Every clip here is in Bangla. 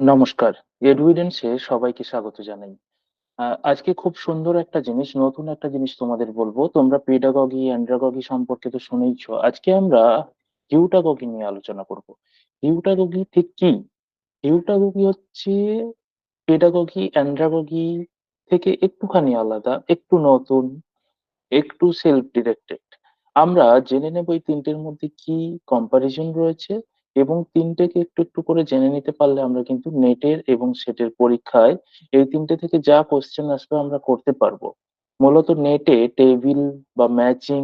নমস্কার। এডুইডেন্স সবাইকে স্বাগত জানাই। আ আজকে খুব সুন্দর একটা জিনিস, নতুন একটা জিনিস তোমাদের বলব তোমরা পেডাগগি, অ্যান্ড্রাগগি সম্পর্কে তো শুনেইছ। আজকে আমরা হিউটাগগি নিয়ে আলোচনা করব। হিউটাগগি ঠিক কি? হিউটাগগি হচ্ছে পেডাগগি, অ্যান্ড্রাগগি থেকে একটুখানি আলাদা, একটু নতুন, একটু সেলফ ডিরেক্টেড। আমরা জেনে নেব এই তিনটের মধ্যে কি কম্পারিজন রয়েছে এবং ৩ টেকে একটু, একটু করে জেনে নিতে পারলে আমরা কিন্তু নেটের এবং সেটের পরীক্ষায় এই তিনটে থেকে যা কোয়েশ্চেন আসবে আমরা করতে পারব। মূলত নেটে টেবিল বা ম্যাচিং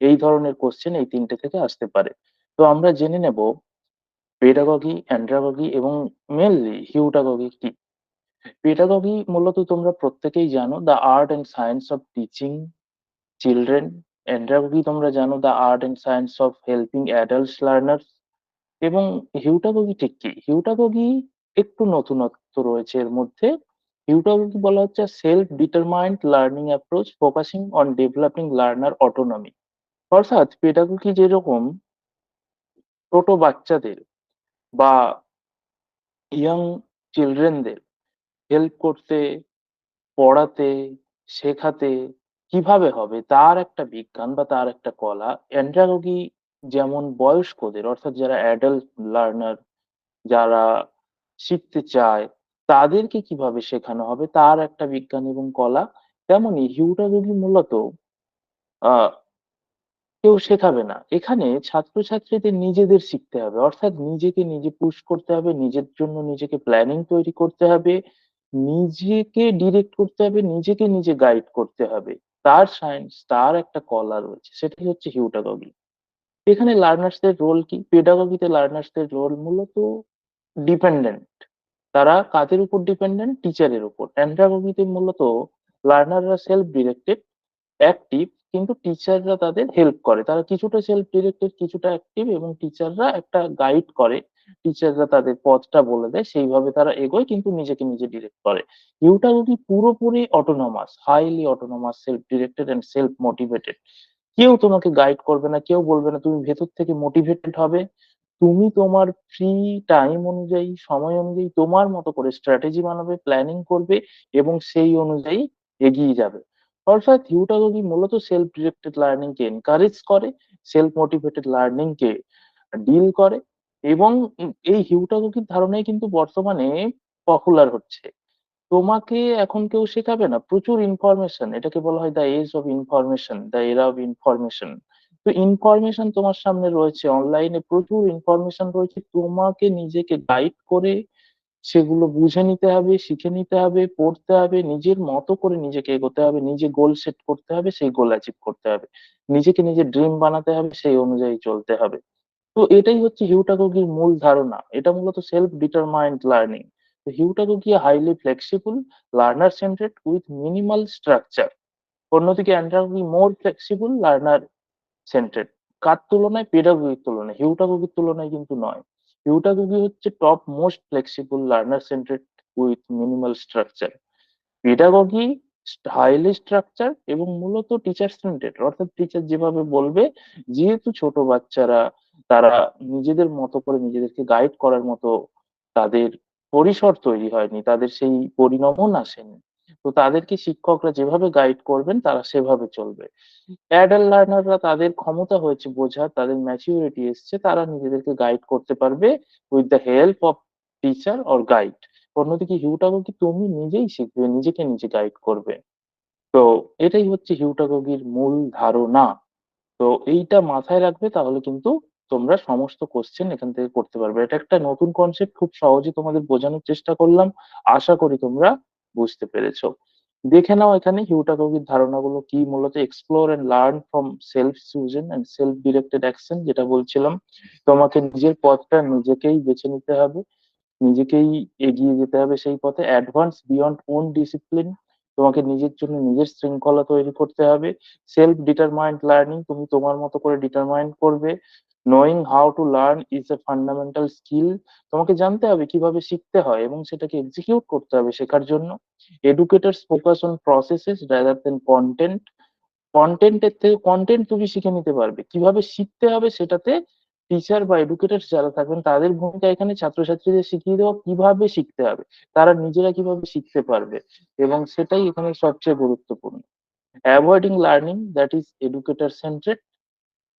এই ধরনের কোশ্চেন এই তিনটে থেকে আসতে পারে। তো আমরা জেনে নেব পেডাগগি, অ্যান্ড্রাগগি এবং মেনলি হিউটাগগি কি? পেডাগগি মূলত তোমরা প্রত্যেকেই জানো the art and science of teaching children. Andragogy তোমরা জানো the art and science of helping adults learners এবং হিউটাগগি ঠিক কি? হিউটাগগি একটু নতুনত্ব রয়েছে এর মধ্যে। হিউটাগগি বলা হচ্ছে self determined learning approach focusing on developing learner autonomy. অর্থাৎ পেডাগগি যেরকম ছোট বাচ্চাদের বা ইয়ং চিলড্রেনদের হেল্প করতে, পড়াতে, শেখাতে কীভাবে হবে তার একটা বিজ্ঞান বা তার একটা কলা। অ্যান্ড্রাগগি যেমন বয়স্কদের অর্থাৎ যারা অ্যাডাল্ট লার্নার যারা শিখতে চায় তাদেরকে কীভাবে শেখানো হবে তার একটা বিজ্ঞান এবং কলা। তেমনি হিউটাগগি মূলত আ কেউ শেখাবে না। এখানে ছাত্রছাত্রীদের নিজেদের শিখতে হবে। অর্থাৎ নিজেকে নিজে পুশ করতে হবে, নিজের জন্য নিজেকে প্ল্যানিং তৈরি করতে হবে, নিজেকে ডিরেক্ট করতে হবে, নিজেকে নিজে গাইড করতে হবে। তার সায়েন্স, তার একটা কলা রয়েছে। সেটাই হচ্ছে হিউটাগগি। এখানে লার্নার্সদের রোল কি? পেডাগগিতে লার্নার্সদের রোল মূলত ডিপেন্ডেন্ট। তারা কাদের উপর ডিপেন্ডেন্ট? টিচারের উপর। অ্যান্ড্রাগগিতে মূলত লার্নাররা সেলফ ডিরেক্টেড, অ্যাক্টিভ কিন্তু টিচাররা তাদের হেল্প করে। তারা কিছুটা সেলফ ডিরেক্টেড, কিছুটা অ্যাক্টিভ এবং টিচাররা একটা গাইড করে। টিচাররা তাদের পথটা বলে দেয়। সেইভাবে তারা এগোয় কিন্তু নিজেকে নিজে ডিরেক্ট করে। হিউটাগগি পুরোপুরি autonomous, highly autonomous, self directed and self motivated. কেউ তোমাকে গাইড করবে না, কেউ বলবে না তুমি ভেতর থেকে মোটিভেটেড হবে। তুমি তোমার ফ্রি টাইম অনুযায়ী, সময় অনুযায়ী তোমার মতো করে স্ট্র্যাটেজি বানাবে, প্ল্যানিং করবে এবং সেই অনুযায়ী এগিয়ে যাবে। অর্থাৎ হিউটাগগি মূলত সেলফ ডিরেক্টেড লার্নিং কে এনকারেজ করে, সেলফ মোটিভেটেড লার্নিং কে ডিল করে এবং এই হিউটাগগির ধারণাই কিন্তু বর্তমানে পপুলার হচ্ছে। তোমাকে এখন কেউ শেখাবে না। প্রচুর ইনফরমেশন এটাকে বলা হয় the age of information, the era of information. তো ইনফরমেশন তোমার সামনে রয়েছে। অনলাইনে প্রচুর ইনফরমেশন রয়েছে। তোমাকে নিজেকে গাইড করে সেগুলো বুঝে নিতে হবে, শিখে নিতে হবে, পড়তে হবে, নিজের মতো করে নিজেকে এগোতে হবে, নিজে গোল সেট করতে হবে, সেই গোল অ্যাচিভ করতে হবে। নিজেকে নিজের ড্রিম বানাতে হবে, সেই অনুযায়ী চলতে হবে। তো এটাই হচ্ছে হিউটাগগির মূল ধারণা। এটা মূলত সেলফ ডিটারমাইন্ড লার্নিং। তো heutagogy highly flexible, learner centred with minimal structure. অন্যদিকে অ্যান্ড্রাগগি মোর ফ্লেক্সিবল, লার্নার সেন্ট্রেড। কার তুলনায়? পেডাগগির তুলনায়। হিউটাগগির তুলনায় কিন্তু নয়। হিউটাগগি হচ্ছে top most flexible, learner centred with minimal structure. Pedagogy highly structure এবং মূলত টিচার সেন্ট্রেড অর্থাৎ টিচার যেভাবে বলবে যেহেতু ছোট বাচ্চারা তারা নিজেদের মতো করে নিজেদেরকে গাইড করার মতো তাদের পরিসর তৈরি হয়নি, তাদের সেই পরিণমন আসেনি। তো তাদেরকে শিক্ষকরা যেভাবে গাইড করবেন তারা সেভাবে চলবে। অ্যাডাল্ট লার্নাররা তাদের ক্ষমতা হয়েছে বোঝার, তাদের ম্যাচিউরিটি এসছে, তারা নিজেদেরকে গাইড করতে পারবে with the help of teacher or guide. অন্যদিকে হিউটাগগি তুমি নিজেই শিখবে, নিজেকে নিজে গাইড করবে। তো এটাই হচ্ছে হিউটাগগির মূল ধারণা। তো এইটা মাথায় রাখবে তাহলে কিন্তু তোমরা সমস্ত কোয়েশ্চেন এখান থেকে করতে পারবে। এটা একটা নতুন কনসেপ্ট খুব সহজে তোমাদের বোঝানোর চেষ্টা করলাম। আশা করি তোমরা বুঝতে পেরেছ। দেখে নাও এখানে হিউটাগগির ধারণাগুলো কি মূলত explore and learn from self chosen and self directed action যেটা বলছিলাম। তোমাকে নিজের পথটা নিজেকেই বেছে নিতে হবে। নিজেকেই এগিয়ে যেতে হবে সেই পথে। অ্যাডভান্স বিয়ন্ড ওন ডিসিপ্লিন তোমাকে নিজের জন্য নিজের শৃঙ্খলা তৈরি করতে হবে। সেলফ ডিটারমাইন্ড লার্নিং তুমি তোমার মতো করে ডিটারমাইন করবে। Knowing how to learn is a fundamental skill তোমাকে জানতে হবে কীভাবে শিখতে হয় এবং সেটাকে এক্সিকিউট করতে হবে শেখার জন্য। Educators focus on processes rather than content content এর থেকে কন্টেন্ট তুমি শিখে নিতে পারবে। কীভাবে শিখতে হবে সেটাতে টিচার বা এডুকেটর যারা থাকবেন, তাদের ভূমিকা এখানে ছাত্রছাত্রীদের শিখিয়ে দেওয়া কীভাবে শিখতে হবে, তারা নিজেরা কীভাবে শিখতে পারবে এবং সেটাই এখানে সবচেয়ে গুরুত্বপূর্ণ avoiding learning that is educator centred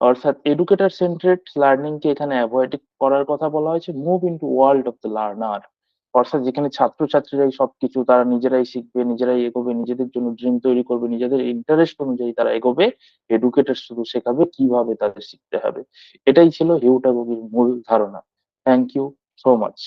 অর্থাৎ এডুকেটর সেন্ট্রেড লার্নিং কে এখানে অ্যাভয়েড করার কথা বলা হয়েছে। Move into world of the learner অর্থাৎ যেখানে ছাত্রছাত্রীরাই সবকিছু, তারা নিজেরাই শিখবে, নিজেরাই এগোবে, নিজেদের জন্য ড্রিম তৈরি করবে, নিজেদের ইন্টারেস্ট অনুযায়ী তারা এগোবে এডুকেটর শুধু শেখাবে কীভাবে তাদের শিখতে হবে। এটাই ছিল হিউটাগোগির মূল ধারণা। Thank you so much